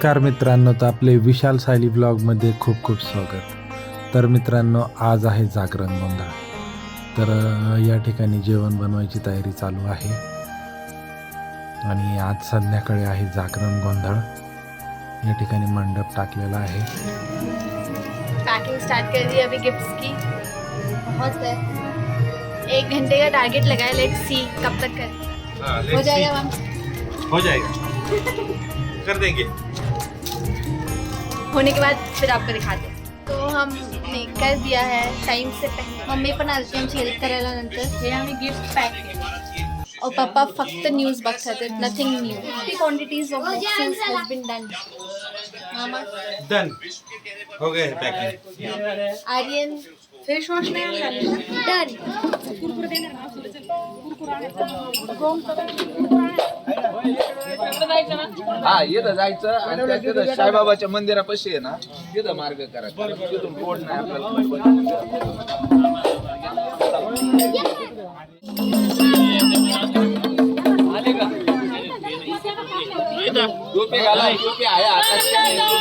नमस्कार मित्रांनो तर आपले विशाल सायली ब्लॉगमध्ये खूप खूप स्वागत. तर मित्रांनो आज आहे जागरण गोंधळ. तर या ठिकाणी जेवण बनवायची तयारी चालू आहे. आणि आज संध्याकाळी आहे जागरण गोंधळ. या ठिकाणी मंडप टाकलेला आहे. पैकिंग स्टार्ट कर दी अभी गिफ्ट्स की. एक घंटे का टारगेट लगाया लेट्स सी कब तक कर. हो जाएगा मैम हो जाएगा. कर देंगे. होने के बाद फिर आपको दिखाते हैं। तो हमने कर दिया है टाइम से पहले। मम्मी पण आमची हेल्प करायला नंतर हे आम्ही गिफ्ट पॅक केले और पप्पा फक्त न्यूज़ बघतात nothing new quantities of boxes has been done मामा। डन हो गए पैकिंग आर्यन। फेस वॉश नाही आणला डन हा इथं जायचं आणि त्या तिथं साईबाबाच्या मंदिरापाशी आहे ना तिथं मार्ग करा तिथून रोड नाही आपल्याला टोपी घाला टोपी आहे आता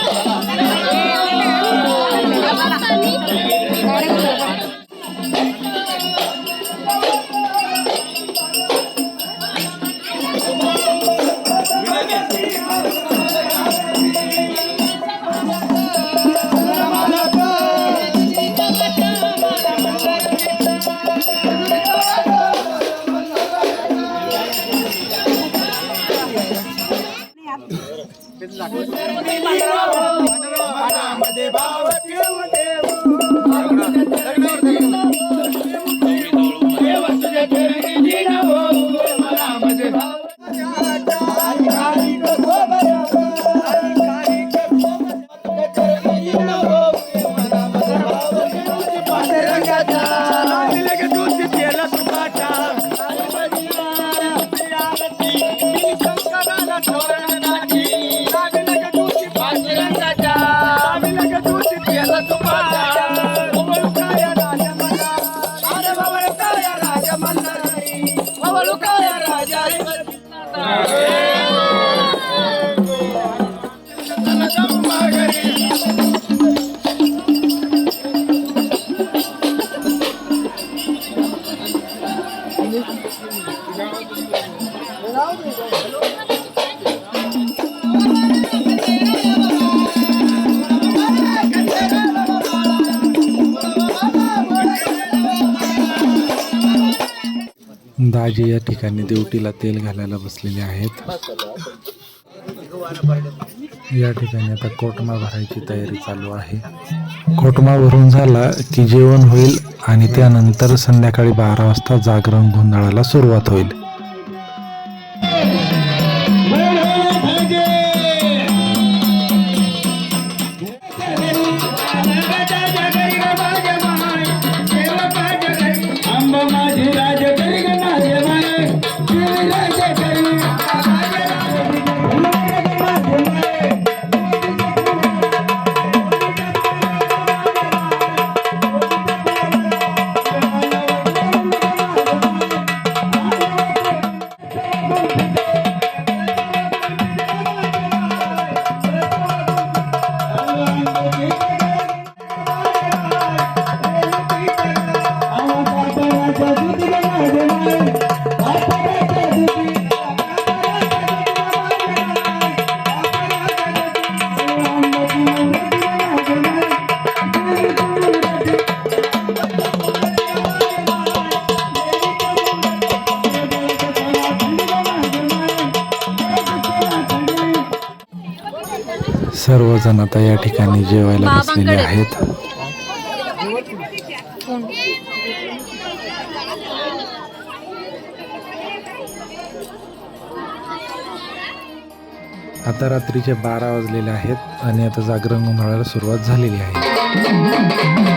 दाजी या ठिकाणी देवटीला तेल घालायला बसलेले आहेत. या ठिकाणी आता कोटमा भरायची तयारी चालू आहे. कोटमा भरून झाला की जेवण होईल आणि त्यानंतर संध्याकाळी बारा वाजता जागरण गोंधळाला सुरुवात होईल. सर्वजण आता या ठिकाणी जेवायला बसलेले आहेत. आता रात्रीचे बारा वाजलेले आहेत आणि आता जागरण गोंधळाला सुरुवात झालेली आहे.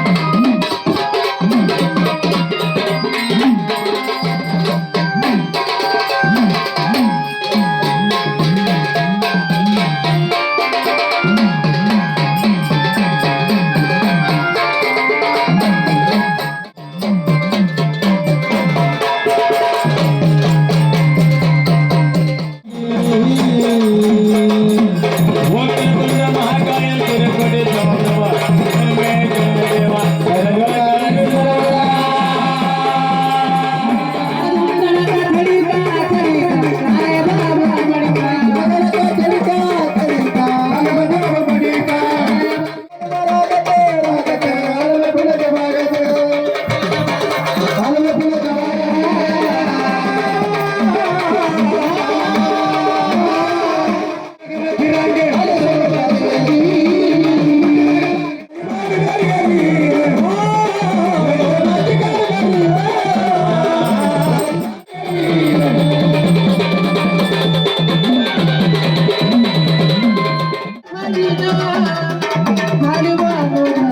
மறுவாங்க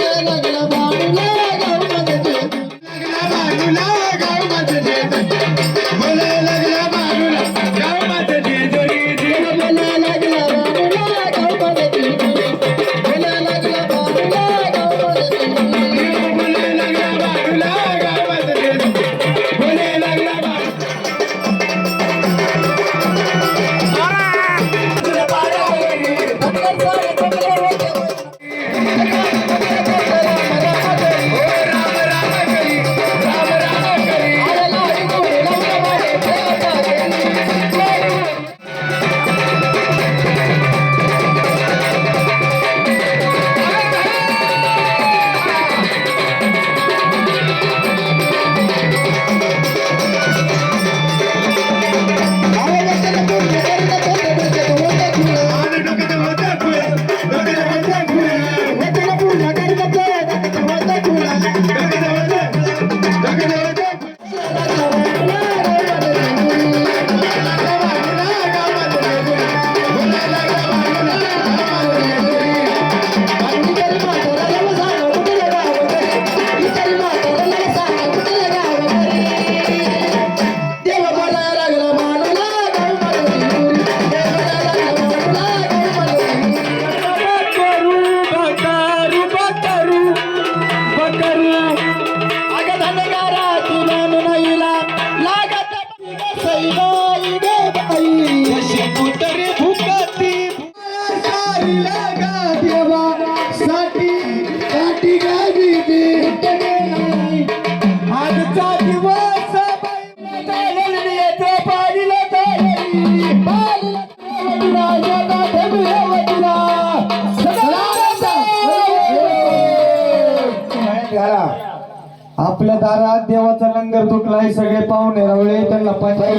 लंगर तुटलाय सगळे पाहुणे रावळे त्यांना पैसे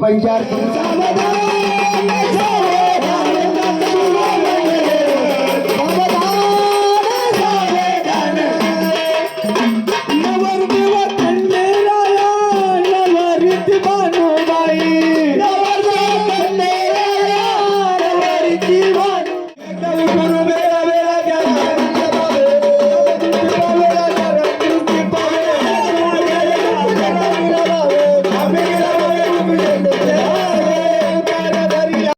पैसे